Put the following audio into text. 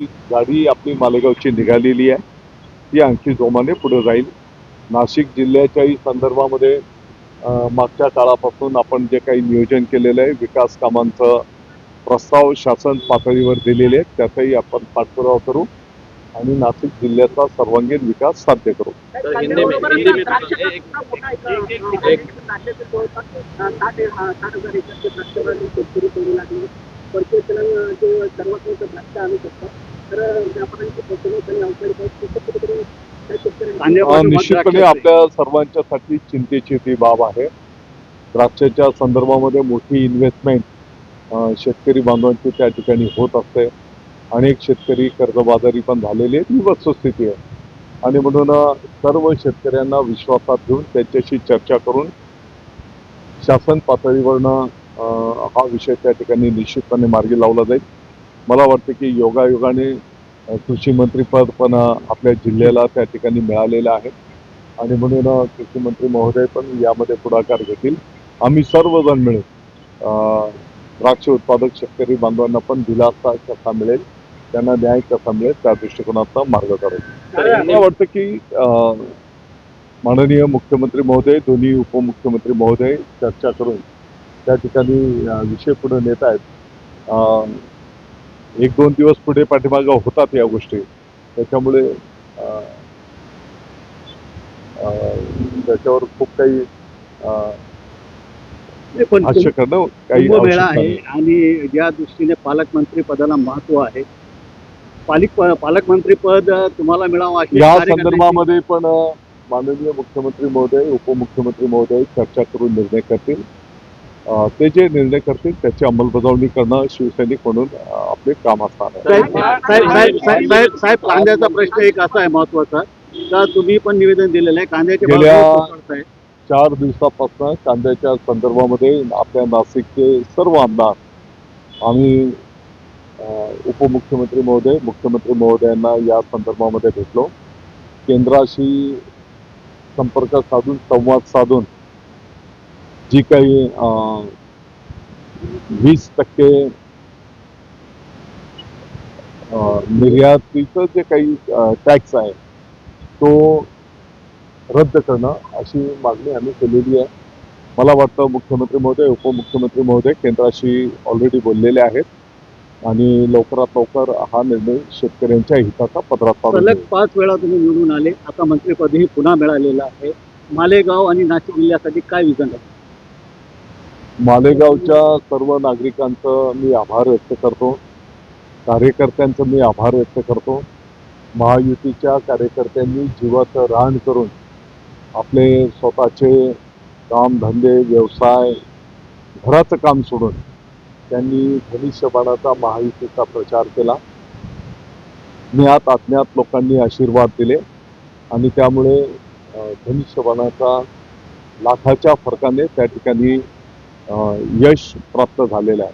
गाडी आपली मालेगावची निघालेली आहे ती आणखी जोमाने पुढे जाईल नाशिक जिल्ह्याच्याही संदर्भामध्ये मागच्या काळापासून आपण जे काही नियोजन केलेलं आहे विकास कामांचं प्रस्ताव शासन पातळीवर दिलेले आहेत त्याचाही आपण पाठपुरावा करू आणि नाशिक जिल्ह्याचा सर्वांगीण विकास साध्य करू तर तो- निश्चितपणे आपल्या सर्वांच्यासाठी चिंतेची ती बाब आहे. द्राक्षाच्या संदर्भामध्ये मोठी इन्व्हेस्टमेंट शेतकरी बांधवांची त्या ठिकाणी होत असते. अनेक शेतकरी कर्जबाजारी पण झालेले आहेत. ही वस्तुस्थिती आहे. आणि म्हणून सर्व शेतकऱ्यांना विश्वासात घेऊन त्यांच्याशी चर्चा करून शासन पातळीवरनं हा विषय त्या ठिकाणी निश्चितपणे मार्गी लावला जाईल. मला वाटतं की योगायोगाने कृषी मंत्रीपद पण आपल्या जिल्ह्याला त्या ठिकाणी मिळालेलं आहे. आणि म्हणून कृषी मंत्री महोदय पण यामध्ये पुढाकार घेतील. आम्ही सर्वजण मिळून द्राक्ष उत्पादक शेतकरी बांधवांना पण दिलासा कसा मिळेल त्यांना न्याय कसा मिळेल त्या दृष्टिकोनाचा मार्ग काढू मला वाटतं की माननीय मुख्यमंत्री महोदय दोन्ही उपमुख्यमंत्री महोदय चर्चा करून त्या ठिकाणी विषय पुढे नेत आहेत. एक दोन दिवस पुढे पाठीमागं होतात या गोष्टी त्याच्यामुळे त्याच्यावर खूप काही अ, पण भाष्य करणं काही कुंभमेळा आवश्यक आहे. आणि ज्या दृष्टीने पालकमंत्री पदाला महत्त्व आहे पालिक पालकमंत्री पद तुम्हाला मिळावं या संदर्भामध्ये पण माननीय मुख्यमंत्री महोदय उपमुख्यमंत्री महोदय चर्चा करून निर्णय करतील ते जे निर्णय करतील त्याची अंमलबजावणी करणं शिवसैनिक म्हणून आपले काम असणार आहे. साहेब कांद्याचा प्रश्न एक असा आहे महत्त्वाचा का तुम्ही पण निवेदन दिलेलं आहे? कांद्याचे भाव गेल्या- रोज कोसळतायत. चार दिवसापासून कांद्याच्या संदर्भामध्ये आपल्या नाशिकचे सर्व आमदार आम्ही उपमुख्यमंत्री महोदय मुख्यमंत्री महोदयांना या संदर्भामध्ये भेटलो. केंद्राशी संपर्क साधून संवाद साधून जी काही वीस टक्के निर्यातीचं जे काही टॅक्स आहे तो रद्द करणं अशी मागणी आम्ही केलेली आहे. मला वाटतं मुख्यमंत्री महोदय उपमुख्यमंत्री महोदय केंद्राशी ऑलरेडी बोललेले आहेत आणि लवकरात लवकर हा निर्णय शेतकऱ्यांच्या हिताचा पदरात सलग. पाच वेळा तुम्ही निवडून आले. आता मंत्रिपदही पुन्हा मिळालेलं आहे. मालेगाव आणि नाशिक जिल्ह्यासाठी काय विजन आहे? मालेगावच्या सर्व नागरिकांचं मी आभार व्यक्त करतो. कार्यकर्त्यांचं मी आभार व्यक्त करतो. महायुतीच्या कार्यकर्त्यांनी जीवाचं रान करून आपले स्वतःचे कामधंदे व्यवसाय घराचं काम सोडून त्यांनी धनुष्यबाणाचा महायुतीचा प्रचार केला. ज्ञात अज्ञात लोकांनी आशीर्वाद दिले आणि त्यामुळे धनुष्यबाणाचा लाखाच्या फरकाने त्या ठिकाणी यश प्राप्त झालेलं आहे.